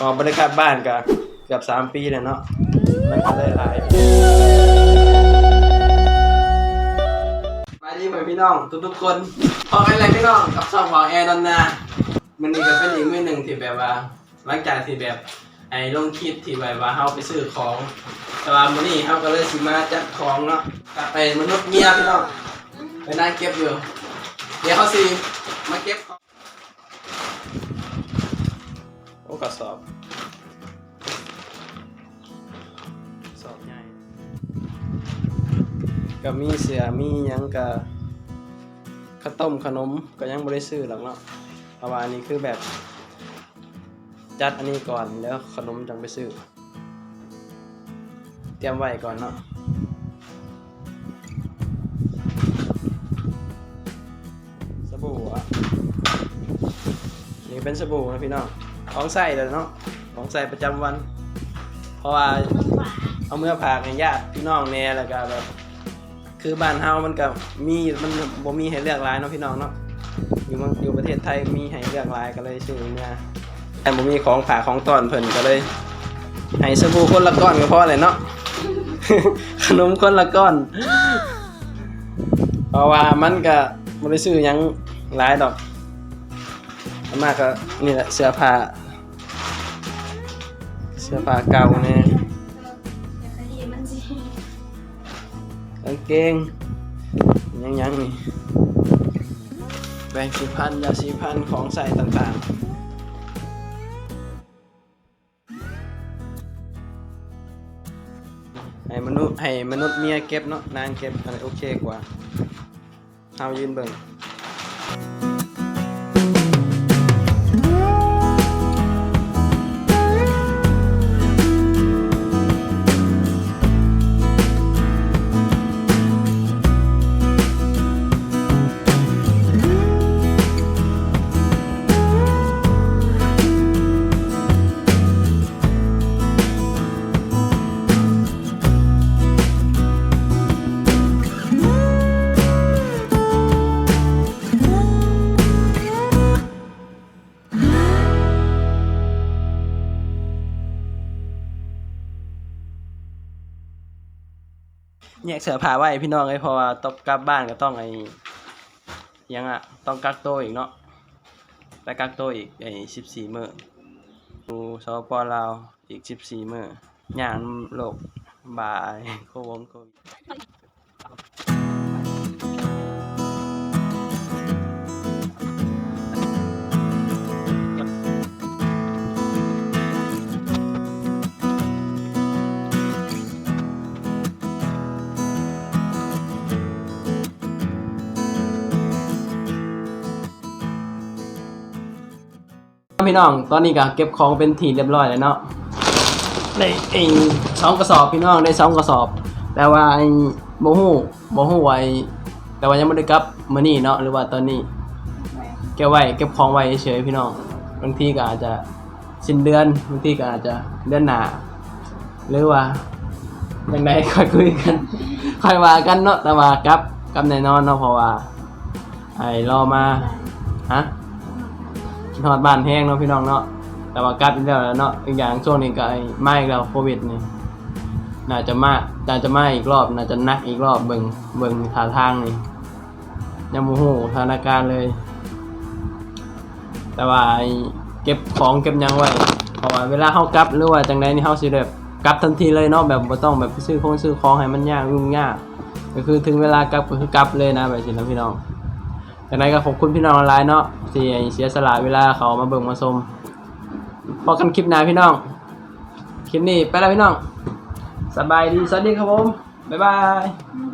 ออกบริการบ้านก็เกือบสามปีแล้วเนาะมันก็เลยหลายมาดีเหมือนพี่น้อง ทุกๆคนพอกันเลยพี่น้องกับช่องของแอร์ดอนนามันนี่ก็เป็นอีกมือหนึ่งที่แบบว่าหลังจากที่แบบไอ้ลงคลิปที่แบบว่าเฮาไปซื้อของ แต่ว่ามื้อนี้เฮาก็เลยสิมาจัดของเนาะกลับไปมนุษย์เมียพี่น้องไปนั่งเก็บอยู่ เดี๋ยวเขาสิมาเก็บของ โอ้กระสอบสอบใหญ่ก็มีเสือมีหยังก็ข้าวต้มขนมก็ยังบ่ได้ซื้อหรอกเนาะเพราะว่าอันนี้คือแบบ จัดอันนี้ก่อนแล้วขนมจังไปซื้อ เตรียมไว้ก่อนเนาะสบู่อะนี่เป็นสบู่นะพี่น้อง ของใส่เลยเนาะของใส่ประจำวัน เพราะว่าเอาเมื่อผากให้ญาติพี่น้องแน่แล้วก็แบบคือบ้านเฮามันก็มีมันบ่มีให้เลือกหลายเนาะพี่น้องเนาะอยู่มองอยู่ประเทศไทยมีให้เลือกหลายก็เลยซื้อมาแต่บ่มีของฝากของตอนเพิ่นก็เลยให้สบู่คนละก้อนก็พอเลยเนาะขนมคนละก้อน เพราะว่ามันก็บ่ได้ซื้อหยังหลายดอก มากก็นี่แหละเสื้อผ้าเสื้อผ้าเก่าแน่กางเกงยังยังนี่แบงสีพันยาสีพันของใส่ต่างๆให้มนุษย์ให้มนุษย์เมียเก็บเนาะนางเก็บอะไรโอเคกว่าเอายืนเบิ่ง แยกเสื้อผ้าไว้พี่น้องไอ้พอตบกลับบ้านก็ต้องไอ้ยังอะต้องกักตัวอีกเนาะไปกักตัวอีกไอ้สิบสี่มื้อดูสปปลาวอีกสิบสี่มื้อย่างโลกบายโควงโควิด พี่น้อง ตอนนี้ก็เก็บของเป็นทีเรียบร้อยแล้วเนาะได้เองสองกระสอบพี่น้องได้สองกระสอบ แต่ว่าไอ้โมหูโมหูไว้แต่ว่ายังไม่ได้กลับมื้อนี้เนาะหรือว่าตอนนี้เก็บไว้เก็บของไว้เฉยๆพี่น้องบางทีก็อาจจะสิ้นเดือนบางทีก็อาจจะเดือนหน้าหรือว่าอย่างไรค่อยคุยกันค่อยว่ากันเนาะแต่ว่ากลับกลับแน่นอนเนาะเพราะว่าไอ้รอมาฮะ คิดฮอดบ้านแห้งเนาะพี่น้องเนาะแต่ว่ากลับอีกแล้วแล้วเนาะอีกอย่างช่วงนี้ก็ไอ้มาอีกแล้วโควิดนี่น่าจะมาน่าจะมาอีกรอบน่าจะหนักอีกรอบเบิ่งเบิ่งท่าทางนี่ยังบ่ฮู้สถานการณ์เลย แต่ว่าไอ้เก็บของเก็บยังไว้เพราะว่าเวลาเฮากลับหรือว่าจังไดนี่เฮาสิแบบกลับทันทีเลยเนาะแบบบ่ต้องแบบซื้อของซื้อของให้มันยากยุ่งยากก็คือถึงเวลากลับก็คือกลับเลยนะแบบนี้นะพี่น้อง จากนั้นก็ขอบคุณพี่น้องออนไลน์เนาะที่เสียสละเวลาเขามาเบิ่งมาชมพอกันคลิปหน้าพี่น้อง คลิปนี้ไปแล้วพี่น้อง สบายดี สวัสดีครับผม บ๊ายบายบ๊ายบาย